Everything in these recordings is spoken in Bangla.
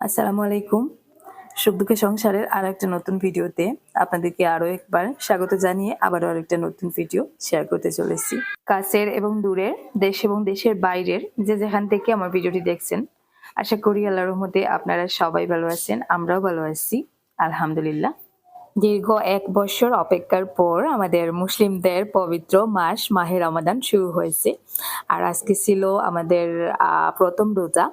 আসসালামু আলাইকুম। সুখ সংসারের আর একটা নতুন ভিডিওতে আপনাদেরকে আরও একবার স্বাগত জানিয়ে আবারও আরেকটা নতুন ভিডিও শেয়ার করতে চলেছি। কাছের এবং দূরের, দেশ এবং দেশের বাইরের যে যেখান থেকে আমার ভিডিওটি দেখছেন, আশা করি আল্লাহর মধ্যে আপনারা সবাই ভালো আছেন, আমরাও ভালো আছি, আলহামদুলিল্লাহ। দীর্ঘ এক বছর অপেক্ষার পর আমাদের মুসলিমদের পবিত্র মাস, মাহে রমাদান শুরু হয়েছে। আর আজকে ছিল আমাদের প্রথম রোজা।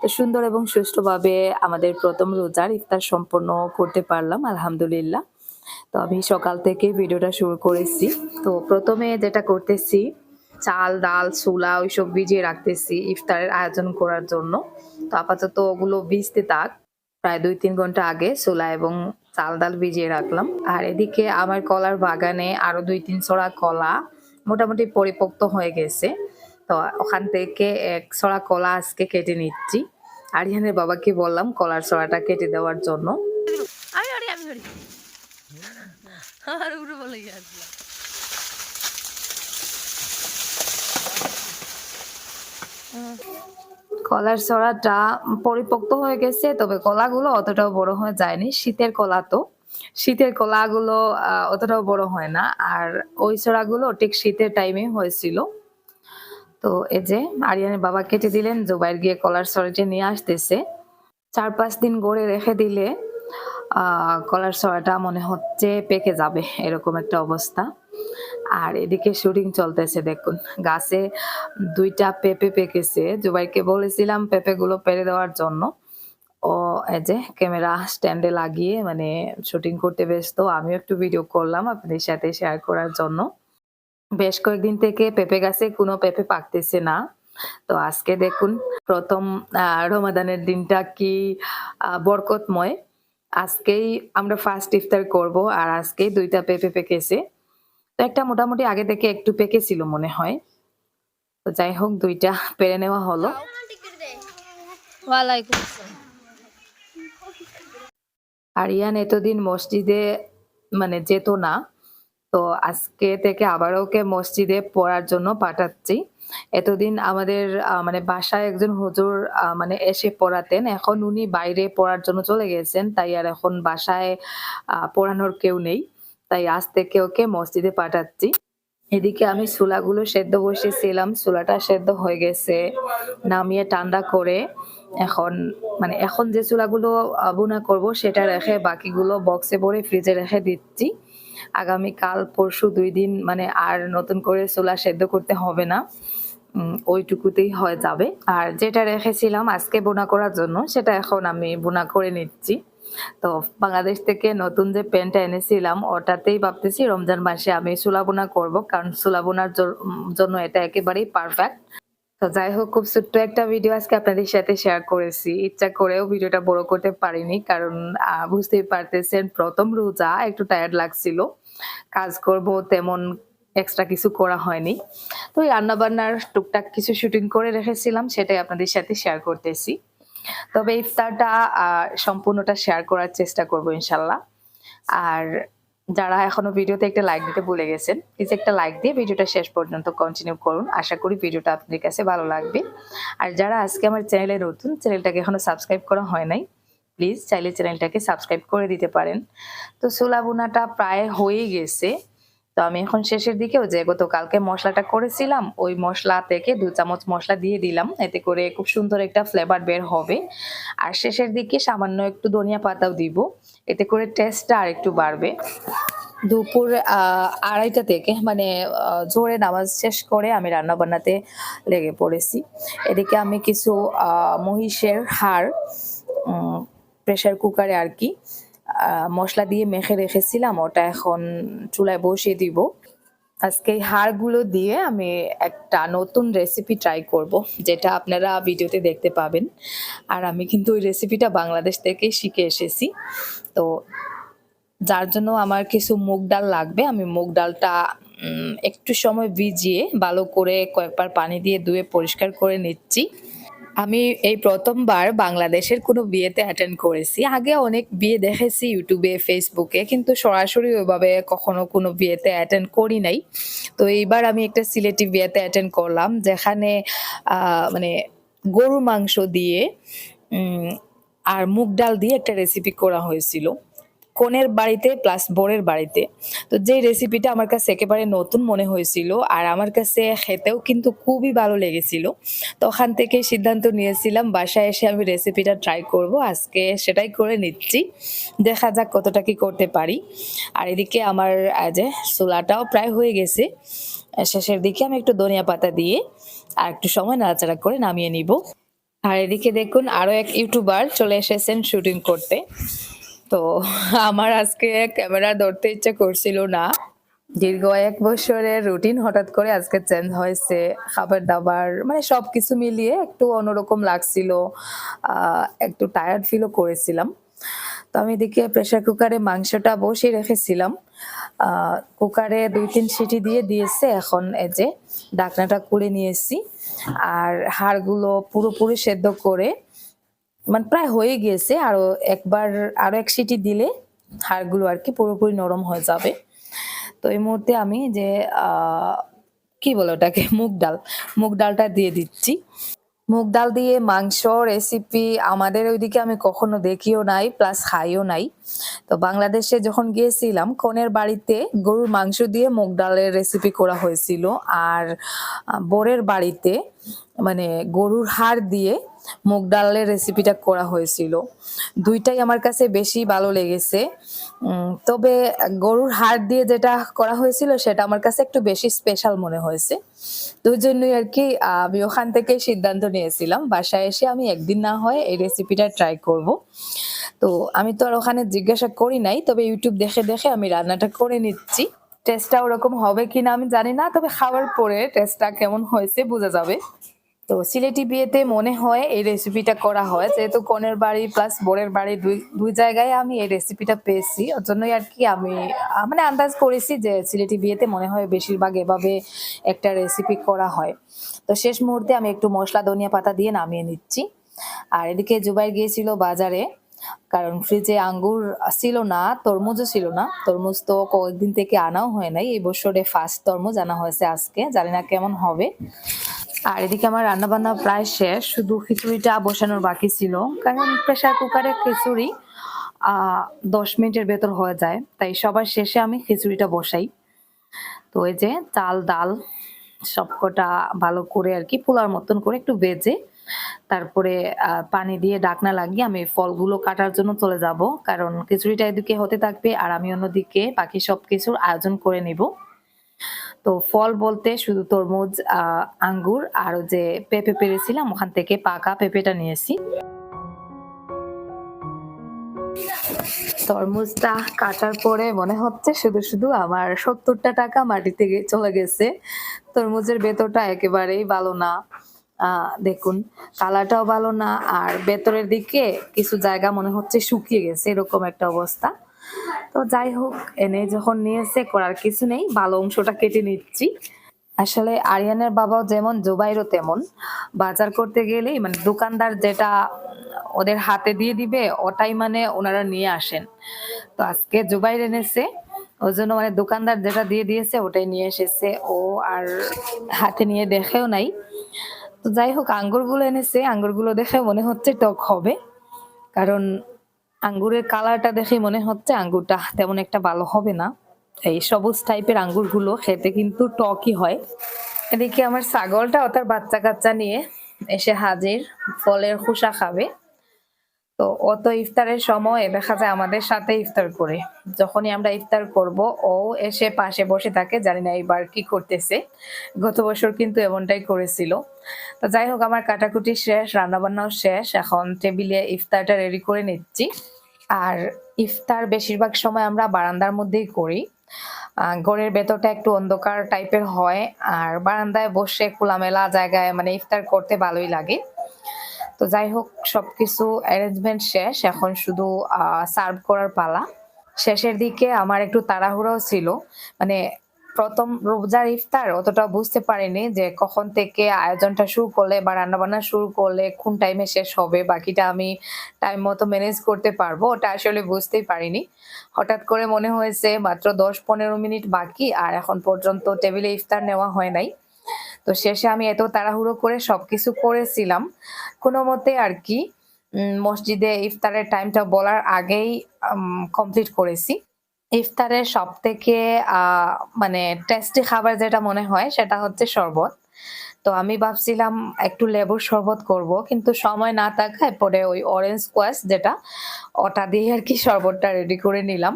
তো সুন্দর এবং সুষ্ঠুভাবে আমাদের প্রথম রোজার ইফতার সম্পন্ন করতে পারলাম, আলহামদুলিল্লাহ। তো আমি সকাল থেকে ভিডিওটা শুরু করেছি। তো প্রথমে যেটা করতেছি, চাল, ডাল, ছোলা ওইসব ভিজিয়ে রাখতেছি ইফতারের আয়োজন করার জন্য। তো আপাতত ওগুলো ভিজতে থাক। প্রায় দুই তিন ঘণ্টা আগে ছোলা এবং চাল ডাল ভিজিয়ে রাখলাম। আর এদিকে আমার কলার বাগানে আরও দুই তিন ছড়া কলা মোটামুটি পরিপক্ত হয়ে গেছে। তো ওখান থেকে এক ছড়া কলা আজকে কেটে নিচ্ছি। আরিয়ানের বাবাকে বললাম কলার ছড়াটা কেটে দেওয়ার জন্য। বলে কলার ছড়াটা পরিপক্ত হয়ে গেছে, তবে কলাগুলো অতটাও বড় হয়ে যায়নি, শীতের কলা তো। শীতের কলাগুলো অতটাও বড় হয় না, আর ওই ছড়াগুলো ঠিক শীতের টাইমে হয়েছিল। তো এই যে, আরিয়ানের বাবা কেটে দিলেন, জোবাইর গিয়ে কলার ছড়াটি নিয়ে আসতেছে। চার পাঁচ দিন গড়ে রেখে দিলে কলার ছড়াটা মনে হচ্ছে পেকে যাবে, এরকম একটা অবস্থা। আর এদিকে শুটিং চলতেছে, দেখুন। গাছে দুইটা পেঁপে পেকেছে। জুবাইকে বলেছিলাম পেঁপে গুলো পেরে দেওয়ার জন্য। ও যে ক্যামেরা স্ট্যান্ডে লাগিয়ে মানে শুটিং করতে ব্যস্ত। আমিও একটু ভিডিও করলাম আপনাদের সাথে শেয়ার করার জন্য। বেশ কয়েকদিন থেকে পেঁপে গাছে কোনো পেঁপে পাকতেছে না। তো আজকে দেখুন, প্রথম রমাদানের দিনটা কি বরকতময়। আজকেই আমরা ফার্স্ট ইফতার করব আর আজকেই দুইটা পেঁপে পেকেছে। তো একটা মোটামুটি আগে থেকে একটু পেকেছিল মনে হয়। তো যাই হোক, দুইটা পেরে নেওয়া হলো। আর ইয়ান এতদিন মসজিদে মানে যেত না। তো আজকে থেকে আবারও ওকে মসজিদে পড়ার জন্য পাঠাচ্ছি। এতদিন আমাদের মানে বাসায় একজন হুজুর মানে এসে পড়াতেন। এখন উনি বাইরে পড়ার জন্য চলে গেছেন, তাই আর এখন বাসায় পড়ানোর কেউ নেই। তাই আজ থেকে ওকে মসজিদে পাঠাচ্ছি। এদিকে আমি ছোলাগুলো সেদ্ধ বসেছিলাম ছোলাটা সেদ্ধ হয়ে গেছে। নামিয়ে ঠান্ডা করে এখন মানে এখন যে চুলাগুলো আহ, বোনা করব সেটা রেখে বাকিগুলো বক্সে ভরে ফ্রিজে রেখে দিচ্ছি। আগামী কাল পরশু দুই দিন মানে আর নতুন করে চুলা সেদ্ধ করতে হবে না। ওইটুকুতেই হয়ে যাবে। আর যেটা রেখেছিলাম আজকে বোনা করার জন্য সেটা এখন আমি বোনা করে নিচ্ছি। তো বাংলাদেশ থেকে নতুন যে প্যান্টটা এনেছিলাম ওটাতেই ভাবতেছি রমজান মাসে আমি চুলা বোনা করব কারণ চুলা বোনার জ- উম, জন্য এটা একেবারেই পারফেক্ট তো যাই হোক খুব ছোট্ট একটা ভিডিও আজকে আপনাদের সাথে শেয়ার করেছি। ইচ্ছা করেও ভিডিওটা বড় করতে পারিনি কারণ বুঝতেই পারতেছেন প্রথম রোজা একটু টায়ার্ড লাগছিল। কাজ করব তেমন এক্সট্রা কিছু করা হয়নি। তো এই রান্না টুকটাক কিছু শুটিং করে রেখেছিলাম সেটাই আপনাদের সাথে শেয়ার করতেছি। তবে ইফতারটা সম্পূর্ণটা শেয়ার করার চেষ্টা করব ইনশাল্লাহ। আর যারা এখনও ভিডিওতে একটা লাইক দিতে ভুলে গেছেন প্লিজ একটা লাইক দিয়ে ভিডিওটা শেষ পর্যন্ত কন্টিনিউ করুন। আশা করি ভিডিওটা আপনাদের কাছে ভালো লাগবে। আর যারা আজকে আমার চ্যানেলে নতুন চ্যানেলটাকে এখনও সাবস্ক্রাইব করা হয় নাই প্লিজ চাইলে চ্যানেলটাকে সাবস্ক্রাইব করে দিতে পারেন। তো সোলা বোনাটা প্রায় হয়ে গেছে। তো আমি এখন শেষের দিকেও যে গতকালকে মশলাটা করেছিলাম, ওই মশলা থেকে দু চামচ মশলা দিয়ে দিলাম। এতে করে খুব সুন্দর একটা ফ্লেভার বের হবে। আর শেষের দিকে সামান্য একটু ধনিয়া পাতাও দিব। এতে করে টেস্টটা আর একটু বাড়বে। দুপুর আড়াইটা থেকে মানে জোরে নামাজ শেষ করে আমি রান্না বান্নাতে লেগে পড়েছি। এদিকে আমি কিছু মহিষের হাড় প্রেসার কুকারে আর কি মশলা দিয়ে মেখে রেখেছিলাম, ওটা এখন চুলায় বসিয়ে দিব। আজকে এই হাড়গুলো দিয়ে আমি একটা নতুন রেসিপি ট্রাই করব, যেটা আপনারা ভিডিওতে দেখতে পাবেন। আর আমি কিন্তু ওই রেসিপিটা বাংলাদেশ থেকেই শিখে এসেছি। তো যার জন্য আমার কিছু মুগ ডাল লাগবে, আমি মুগ ডালটা একটু সময় ভিজিয়ে ভালো করে কয়েকবার পানি দিয়ে ধুয়ে পরিষ্কার করে নিচ্ছি। আমি এই প্রথমবার বাংলাদেশের কোনো বিয়েতে অ্যাটেন্ড করেছি। আগে অনেক বিয়ে দেখেছি ইউটিউবে ফেসবুকে কিন্তু সরাসরি ওইভাবে কখনো কোনো বিয়েতে অ্যাটেন্ড করি নাই। তো এইবার আমি একটা সিলেটি বিয়েতে অ্যাটেন্ড করলাম, যেখানে মানে গরুর মাংস দিয়ে আর মুগ ডাল দিয়ে একটা রেসিপি করা হয়েছিল। কনের বাড়িতে প্লাস বোরের বাড়িতে। তো যেই রেসিপিটা আমার কাছে একেবারে নতুন মনে হয়েছিল আর আমার কাছে খেতেও কিন্তু খুবই ভালো লেগেছিল, তো ওখান থেকে সিদ্ধান্ত নিয়েছিলাম বাসায় এসে আমি রেসিপিটা ট্রাই করব, আজকে সেটাই করে নিচ্ছি, দেখা যাক কতটা কি করতে পারি। আর এদিকে আমার যে চুলাটাও প্রায় হয়ে গেছে, শেষের দিকে আমি একটু ধনিয়া পাতা দিয়ে আর একটু সময় নাড়াচাড়া করে নামিয়ে নিব। আর এদিকে দেখুন আরও এক ইউটিউবার চলে এসেছেন শুটিং করতে। তো আমার আজকে ক্যামেরা ধরতে ইচ্ছে করছিল না। দীর্ঘ এক বছরের রুটিন হঠাৎ করে আজকে চেঞ্জ হয়েছে, খাবার দাবার মানে সব কিছু মিলিয়ে একটু অন্যরকম লাগছিল একটু টায়ার্ড ফিলও করেছিলাম। তো আমি এদিকে প্রেসার কুকারে মাংসটা বসিয়ে রেখেছিলাম। কুকারে দুই তিন সিটি দিয়ে দিয়েছে এখন এই যে ডাকনাটা করে নিয়েছি। আর হাড়গুলো পুরোপুরি সেদ্ধ করে মানে প্রায় হয়ে গিয়েছে, আরও একবার, আরও এক সিটি দিলে হাড়গুলো আর কি পুরোপুরি নরম হয়ে যাবে। তো এই মুহূর্তে আমি যে কি বলে ওটাকে, মুগ ডাল, মুগ ডালটা দিয়ে দিচ্ছি। মুগ ডাল দিয়ে মাংস রেসিপি আমাদের ওইদিকে আমি কখনো দেখিও নাই প্লাস খাইও নাই। তো বাংলাদেশে যখন গিয়েছিলাম, কনের বাড়িতে গরুর মাংস দিয়ে মুগ ডালের রেসিপি করা হয়েছিল। আর বোরের বাড়িতে মানে গরুর হাড় দিয়ে মুগ ডালের রেসিপিটা করা হয়েছিল। দুইটাই আমার কাছে বেশি ভালো লেগেছে। তবে গরুর হাড় দিয়ে যেটা করা হয়েছিল, সেটা আমার কাছে একটু বেশি স্পেশাল মনে হয়েছে। তো জন্যই আর কি আমি ওখান থেকে সিদ্ধান্ত নিয়েছিলাম, বাসায় এসে আমি একদিন না হয় এই রেসিপিটা ট্রাই করব। তো আমি তো আর ওখানে জিজ্ঞাসা করি নাই, তবে ইউটিউব দেখে দেখে আমি রান্নাটা করে নিচ্ছি। টেস্টটা ওরকম হবে কিনা আমি জানি না, তবে খাওয়ার পরে টেস্টটা কেমন হয়েছে বোঝা যাবে। তো সিলেটি বিয়েতে মনে হয় এই রেসিপিটা করা হয়। যেহেতু কনের বাড়ি প্লাস বোরের বাড়ি দুই দুই জায়গায় আমি এই রেসিপিটা পেয়েছি। ওর জন্যই আর কি আমি মানে আন্দাজ করেছি যে সিলেটি বিয়েতে মনে হয় বেশিরভাগ এভাবে একটা রেসিপি করা হয়। তো শেষ মুহূর্তে আমি একটু মশলা, ধনিয়া পাতা দিয়ে নামিয়ে নিচ্ছি। আর এদিকে জুবাই গিয়েছিল বাজারে, কারণ ফ্রিজে আঙ্গুর ছিল না, তরমুজও ছিল না। তরমুজ তো কয়েকদিন থেকে আনাও হয় নাই। এই বছরে ফার্স্ট তরমুজ আনা হয়েছে আজকে। জানি না কেমন হবে। আর এদিকে আমার রান্না বান্না প্রায় শেষ, শুধু খিচুড়িটা বসানোর বাকি ছিল। কারণ প্রেসার কুকারে খিচুড়ি দশ মিনিটের ভেতর হয়ে যায়। তাই সবার শেষে আমি খিচুড়িটা বসাই। তো এই যে চাল, ডাল সবকটা ভালো করে আর কি পোলার মতন করে একটু বেজে তারপরে পানি দিয়ে ডাকনা লাগিয়ে আমি ফলগুলো কাটার জন্য চলে যাব। কারণ খিচুড়িটা এদিকে হতে থাকবে আর আমি অন্যদিকে বাকি সব কিছুর আয়োজন করে নিব। তো ফল বলতে শুধু তরমুজ আঙ্গুর আর যে পেঁপে পেরেছিলাম, ওখান থেকে পাকা পেঁপেটা নিয়েছি। তরমুজটা কাটার পরে মনে হচ্ছে শুধু শুধু আমার সত্তরটা টাকা মাটিতে চলে গেছে। তরমুজের ভেতরটা একেবারেই ভালো না। দেখুন, কালারটাও ভালো না, আর ভেতরের দিকে কিছু জায়গা মনে হচ্ছে শুকিয়ে গেছে, এরকম একটা অবস্থা। তো যাই হোক, এনে যখন নিয়েছে করার কিছু নেই, ভালো অংশটা কেটে নিচ্ছি। আসলে আরিয়ানের বাবাও যেমন, জুবাইরও তেমন। বাজার করতে গেলেই মানে দোকানদার যেটা ওদের হাতে দিয়ে দিবে, ওটাই মানে ওনারা নিয়ে আসেন। তো আজকে জুবাইর এনেছে, ওই জন্য মানে দোকানদার যেটা দিয়ে দিয়েছে, ওটাই নিয়ে এসেছে। ও আর হাতে নিয়ে দেখেও নাই। তো যাই হোক, আঙ্গুরগুলো এনেছে, আঙ্গুরগুলো দেখে মনে হচ্ছে টক হবে। কারণ আঙ্গুরের কালারটা দেখে মনে হচ্ছে আঙ্গুরটা তেমন একটা ভালো হবে না। এই সবুজ টাইপের আঙ্গুরগুলো খেতে কিন্তু টকই হয়। এদিকে আমার ছাগলটা তার বাচ্চা কাচ্চা নিয়ে এসে হাজির, ফলের খোসা খাবে। তো ও তো ইফতারের সময় দেখা যায় আমাদের সাথে ইফতার করে। যখনই আমরা ইফতার করব, ও এসে পাশে বসে থাকে, জানি না এবার কি করতেছে। গত বছর কিন্তু এমনটাই করেছিল। তো যাই হোক, আমার কাটাকুটি শেষ, রান্নাবান্নাও শেষ। এখন টেবিলে ইফতারটা রেডি করে নিচ্ছি। আর ইফতার বেশিরভাগ সময় আমরা বারান্দার মধ্যেই করি। ঘরের ভেতরটা একটু অন্ধকার টাইপের হয়। আর বারান্দায় বসে খোলামেলা জায়গায় মানে ইফতার করতে ভালোই লাগে। তো যাই হোক, সবকিছু অ্যারেঞ্জমেন্ট শেষ। এখন শুধু সার্ভ করার পালা। শেষের দিকে আমার একটু তাড়াহুড়াও ছিল। মানে প্রথম রোজার ইফতার অতটা বুঝতে পারিনি যে কখন থেকে আয়োজনটা শুরু করলে বা রান্নাবান্না শুরু করলে কোন টাইমে শেষ হবে, বাকিটা আমি টাইম মতো ম্যানেজ করতে পারব। ওটা আসলে বুঝতেই পারিনি। হঠাৎ করে মনে হয়েছে মাত্র দশ পনেরো মিনিট বাকি, আর এখন পর্যন্ত টেবিলে ইফতার নেওয়া হয় নাই। তো শেষে আমি এত তাড়াহুড়ো করে সবকিছু করেছিলাম। কোনো মতে আর কি মসজিদে ইফতারের টাইমটা বলার আগেই কমপ্লিট করেছি। ইফতারের সব থেকে মানে টেস্টি খাবার যেটা মনে হয় সেটা হচ্ছে শরবত। তো আমি ভাবছিলাম একটু লেবুর শরবত করব, কিন্তু সময় না থাকায় পরে ওই অরেঞ্জ কোয়াশ যেটা, ওটা দিয়ে আর কি শরবতটা রেডি করে নিলাম।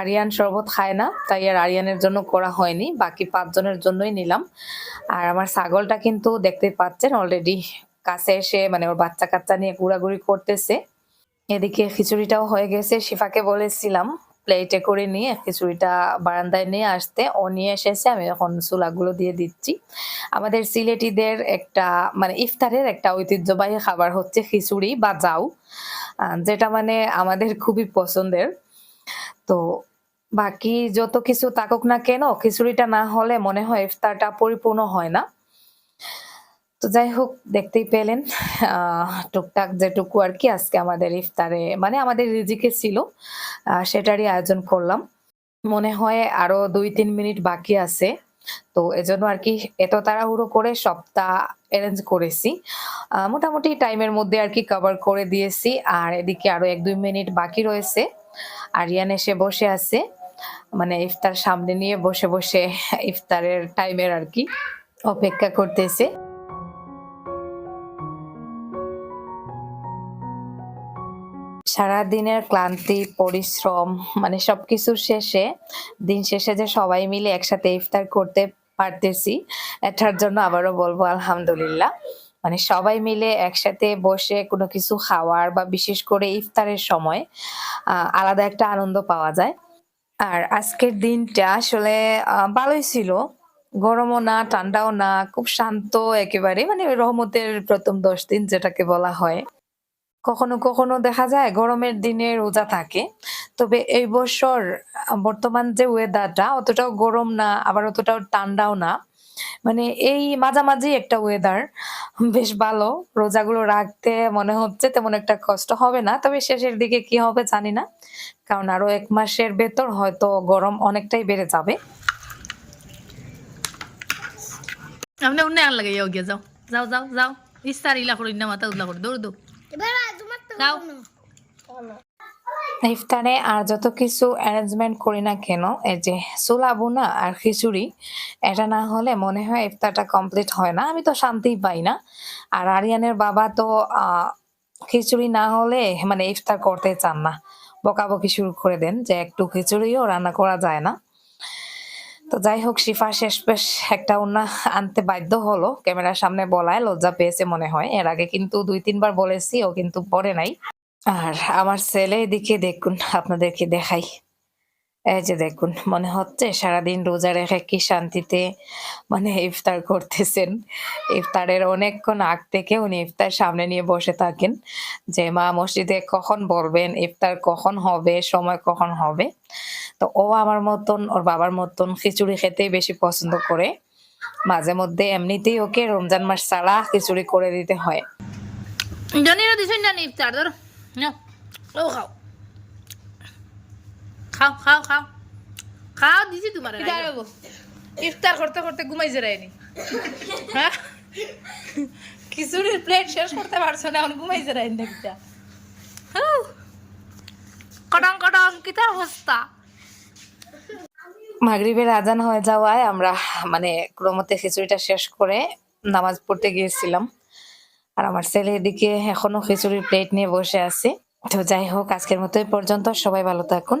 আরিয়ান শরবত খায় না, তাই আর আরিয়ানের জন্য করা হয়নি, বাকি পাঁচজনের জন্যই নিলাম। আর আমার ছাগলটা কিন্তু দেখতে পাচ্ছেন অলরেডি কাছে এসে মানে ওর বাচ্চা কাচ্চা নিয়ে ঘোরাঘুরি করতেছে। এদিকে খিচুড়িটাও হয়ে গেছে, শিফাকে বলেছিলাম প্লেটে করে নিয়ে, খিচুড়িটা বারান্দায় নিয়ে আসতে, ও নিয়ে এসেছে, আমি এখন চুলাগুলো দিয়ে দিচ্ছি। আমাদের সিলেটিদের একটা মানে ইফতারের একটা ঐতিহ্যবাহী খাবার হচ্ছে খিচুড়ি বা জাউ যেটা মানে আমাদের খুবই পছন্দের। তো বাকি যত কিছু থাকুক না কেন, খিচুড়িটা না হলে মনে হয় ইফতারটা পরিপূর্ণ হয় না। তো যাই হোক দেখতেই পেলেন টুকটাক যেটুকু আর কি আজকে আমাদের ইফতারে মানে আমাদের রিজিকে ছিল সেটারই আয়োজন করলাম। মনে হয় আরও দুই তিন মিনিট বাকি আছে, তো এজন্য আর কি এত তাড়াহুড়ো করে সবটা অ্যারেঞ্জ করেছি। মোটামুটি টাইমের মধ্যে আর কি কভার করে দিয়েছি, আর এদিকে আরও এক দুই মিনিট বাকি রয়েছে। আরিয়ান এসে বসে আছে মানে ইফতার সামনে নিয়ে বসে বসে ইফতারের টাইমের আর কি অপেক্ষা করতেছে। সারা দিনের ক্লান্তি, পরিশ্রম মানে সবকিছুর শেষে, দিন শেষে যে সবাই মিলে একসাথে ইফতার করতে পারতেছি, এটার জন্য আবারও বলব আলহামদুলিল্লাহ। মানে সবাই মিলে একসাথে বসে কোনো কিছু খাওয়ার বা বিশেষ করে ইফতারের সময় আলাদা একটা আনন্দ পাওয়া যায়। আর আজকের দিনটা আসলে ভালোই ছিল। গরমও না, ঠান্ডাও না, খুব শান্ত একেবারে মানে রহমতের প্রথম দশ দিন যেটাকে বলা হয়। কখনো কখনো দেখা যায় গরমের দিনে রোজা থাকে। তবে এই বছর বর্তমান যে ওয়েদারটা অতটাও গরম না আবার অতটাও ঠান্ডাও না। মানে এই মাঝামাঝি একটা ওয়েদার বেশ ভালো। রোজাগুলো রাখতে মনে হচ্ছে তেমন একটা কষ্ট হবে না তবে শেষের দিকে কি হবে জানি না। কারণ আরও এক মাসের ভেতর হয়তো গরম অনেকটাই বেড়ে যাবে। আপনি অন্য আর লাগে যাও যাও। যাও যাও যাও। ইস্তার ইলা করি না মাথা উদলা করে। দৌড় দৌড়। ইফতারে আর যত কিছু অ্যারেঞ্জমেন্ট করি না কেন, এই যে সোলা বোনা আর খিচুড়ি, এটা না হলে মনে হয় ইফতারটা কমপ্লিট হয় না। আমি তো শান্তিই পাই না। আর আরিয়ানের বাবা তো খিচুড়ি না হলে মানে ইফতার করতে চান না। বকাবকি শুরু করে দেন যে একটু খিচুড়িও রান্না করা যায় না। তো যাই হোক, শিফা শেষ পেশ একটা উন্না আনতে বাধ্য হলো। ক্যামেরার সামনে বলায় লজ্জা পেয়েছে মনে হয়। এর আগে কিন্তু দুই, তিনবার বলেছি, ও কিন্তু পরে নাই। আর আমার ছেলে এদিকে দেখুন, আপনাদেরকে দেখাই। এই যে দেখুন, মনে হচ্ছে সারাদিন রোজা রেখে কি শান্তিতে মানে ইফতার করতেছেন। ইফতারের অনেকক্ষণ আগ থেকে উনি ইফতার সামনে নিয়ে বসে থাকেন যে, মা, মসজিদে কখন বলবেন? ইফতার কখন হবে? সময় কখন হবে? তো ও আমার মতন, ওর বাবার মতন খিচুড়ি খেতেই বেশি পছন্দ করে। মাঝে মধ্যে এমনিতেই ওকে রমজান মাস ছাড়া খিচুড়ি করে দিতে হয়। জানি না দিছেন জানি ইফতার ধরো ও খাও। খাও খাও খাও। খাও দিছি তোমার ইফতার করতে করতে ঘুমাই হ্যাঁ? খিচুড়ির প্লেট শেষ করতে পারছ না এখন ঘুমাই একটা কটং কটং কিতা অবস্থা? মাগরিবের আজান হয়ে যাওয়ায় আমরা মানে ক্রমতে খিচুড়িটা শেষ করে নামাজ পড়তে গিয়েছিলাম। আর আমার ছেলে এদিকে এখনও খিচুড়ির প্লেট নিয়ে বসে আছে। তো যাই হোক আজকের মতো পর্যন্ত। সবাই ভালো থাকুন।